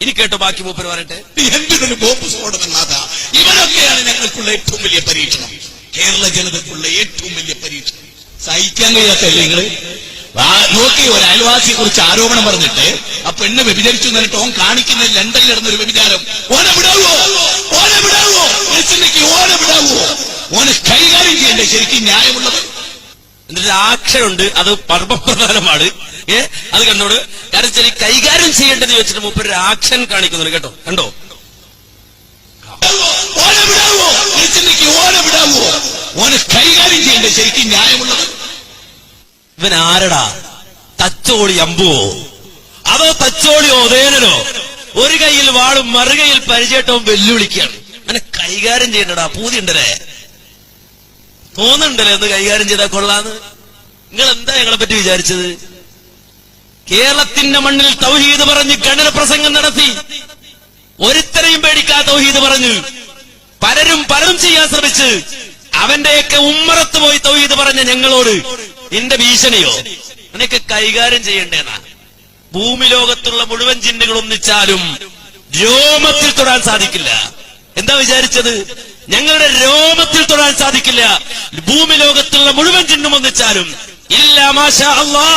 ഇനി കേട്ടോ ബാക്കി മൂപ്പര് പറയട്ടെ? എന്തിനൊരു ബോംബ് സ്ഫോടനം നാഥ? ഇവരൊക്കെയാണ് ഞങ്ങൾക്കുള്ള ഏറ്റവും വലിയ പരീക്ഷണം. കേരള ജനതക്കുള്ള ഏറ്റവും വലിയ പരീക്ഷണം. സഹിക്കാൻ കഴിയാത്തല്ലേ നിങ്ങൾ? നോക്കി ഒരു അയൽവാസിയെ കുറിച്ച് ആരോപണം പറഞ്ഞിട്ട് ആ പെണ്ണ് വ്യഭിചരിച്ചു എന്നിട്ട് ഓൻ കാണിക്കുന്ന ലണ്ടനിൽ നടന്നൊരു വ്യഭിചാരം. ഓനെ വിടാവോ? ഓനെ വിടാവോ? ഓനെ വിടാവോ? ഓനെ കൈകാര്യം ചെയ്യണ്ടേ ശരിക്കും ന്യായമുള്ളത്? എന്നിട്ട് ആക്ഷയുണ്ട് അത് പർമ്മപ്രധാനമാണ് ഏ? അത് കണ്ടോട് കാരണം വെച്ചാൽ കൈകാര്യം ചെയ്യേണ്ടത് വെച്ചിട്ട് മൂപ്പര് ആക്ഷൻ കാണിക്കുന്നുണ്ട് കേട്ടോ. കണ്ടോ? ഓനെ വിടാവോ? വിളിച്ചില്ലെങ്കിൽ ഓനെ വിടാവോ? ഓനെ കൈകാര്യം ശരിക്കും ന്യായമുള്ളത്. ഇവൻ ആരടാ? തച്ചോളി അമ്പുവോ? അതോ തച്ചോളി ഓതേനോ ഒരു കയ്യിൽ വാളും മറുകയിൽ പരിചയട്ടവും വെല്ലുവിളിക്കുകയാണ്. അങ്ങനെ കൈകാര്യം ചെയ്യണ്ടടാ പൂതിണ്ടല്ലേ തോന്നുന്നുണ്ടല്ലേ ഒന്ന് കൈകാര്യം ചെയ്താൽ കൊള്ളാന്ന്? നിങ്ങൾ എന്താ ഞങ്ങളെ പറ്റി വിചാരിച്ചത്? കേരളത്തിന്റെ മണ്ണിൽ തൗഹീദ് പറഞ്ഞ് ഗണന പ്രസംഗം നടത്തി ഒരുത്തരെയും പേടിക്കാ തൗഹീദ് പറഞ്ഞു പലരും പലതും ചെയ്യാൻ ശ്രമിച്ച് അവന്റെയൊക്കെ ഉമ്മറത്ത് പോയി തൗഹീദ് പറഞ്ഞ ഞങ്ങളോട് നിന്റെ ഭീഷണിയോ? നിനക്ക് കൈകാര്യം ചെയ്യണ്ടേന്നാ. ഭൂമി ലോകത്തുള്ള മുഴുവൻ ചിന്തകൾ ഒന്നിച്ചാലും രോമത്തിൽ തൊടാൻ സാധിക്കില്ല. എന്താ വിചാരിച്ചത്? ഞങ്ങളുടെ രോമത്തിൽ തൊടാൻ സാധിക്കില്ല. ഭൂമി ലോകത്തുള്ള മുഴുവൻ ചിഹ്നം ഒന്നിച്ചാലും ഇല്ല മാഷാ അള്ളാ.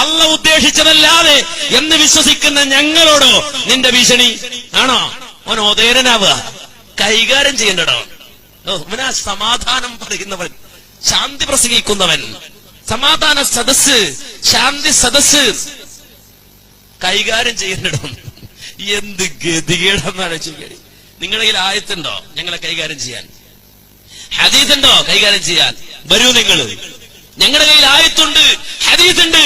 അല്ല ഉദ്ദേശിച്ചതല്ലാതെ എന്ന് വിശ്വസിക്കുന്ന ഞങ്ങളോടോ നിന്റെ ഭീഷണി? ആണോ? ഓൻ ഓതേരനാവുക. കൈകാര്യം ചെയ്യേണ്ടടോ. ഇവനാ സമാധാനം പറയുന്നവൻ. ശാന്തി പ്രസംഗിക്കുന്നവൻ. സമാധാന സദസ് ശാന്തി സദസ് കൈകാര്യം ചെയ്യേണ്ടടോ. എന്ത് ഗതികേടെന്നാണ് ചോദിക്കുക നിങ്ങളുടെ ആയത്തുണ്ടോ ഞങ്ങളെ കൈകാര്യം ചെയ്യാൻ? ഹദീസുണ്ടോ കൈകാര്യം ചെയ്യാൻ? വരൂ നിങ്ങൾ. ഞങ്ങളുടെ കയ്യിൽ ആയത്തുണ്ട് ഹദീസുണ്ട്.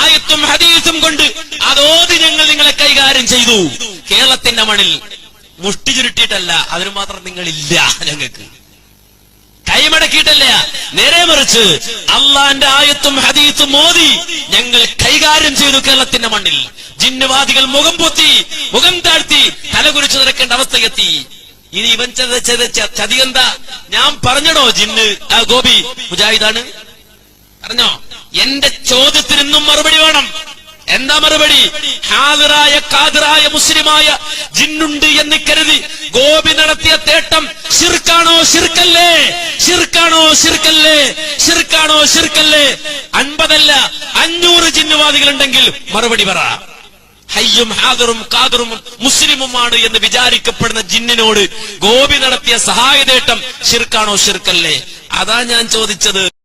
ആയത്തും ഹദീസും കൊണ്ട് അതോതി ഞങ്ങൾ നിങ്ങളെ കൈകാര്യം ചെയ്തു. കേരളത്തിന്റെ മണിൽ മുഷ്ടി ചുരുട്ടിയിട്ടല്ല അതിന് മാത്രം നിങ്ങളില്ല ഞങ്ങൾക്ക്. കൈമടക്കിയിട്ടല്ല. നേരെ മറിച്ച് അള്ളാന്റെ ആയത്തും ഹദീസും മോദി ഞങ്ങൾ കൈകാര്യം ചെയ്തു കേരളത്തിന്റെ മണ്ണിൽ. ജിന്നുവാദികൾ മുഖം പൊത്തി മുഖം താഴ്ത്തി തലകുരിച്ചു നിരക്കേണ്ട അവസ്ഥയെത്തി ഇനി ഇവൻ ചതിയെന്താ? ഞാൻ പറഞ്ഞടോ ജിന്ന്? ഗോപി മുജാഹിദാണ്? പറഞ്ഞോ എന്റെ ചോദ്യത്തിനൊന്നും മറുപടി വേണം. എന്താ മറുപടി? ഹാദിറായ കാതിറായ മുസ്ലിമായ ജിന്നുണ്ട് എന്ന് കരുതി ഗോപി നടത്തിയ തേട്ടം ശിർക്കാണോ ശിർക്കല്ലേ? ശിർക്കാണോ ശിർക്കല്ലേ? ശിർക്കാണോ ശിർക്കല്ലേ? അൻപതല്ല അഞ്ഞൂറ് ജിന്നുവാദികളുണ്ടെങ്കിൽ മറുപടി പറ. ഹയ്യും ഹാദറും കാദറും മുസ്ലിമുമാണ് എന്ന് വിചാരിക്കപ്പെടുന്ന ജിന്നിനോട് ഗോപി നടത്തിയ സഹായതേട്ടം ശിർക്കാണോ ശിർക്കല്ലേ? അതാ ഞാൻ ചോദിച്ചത്.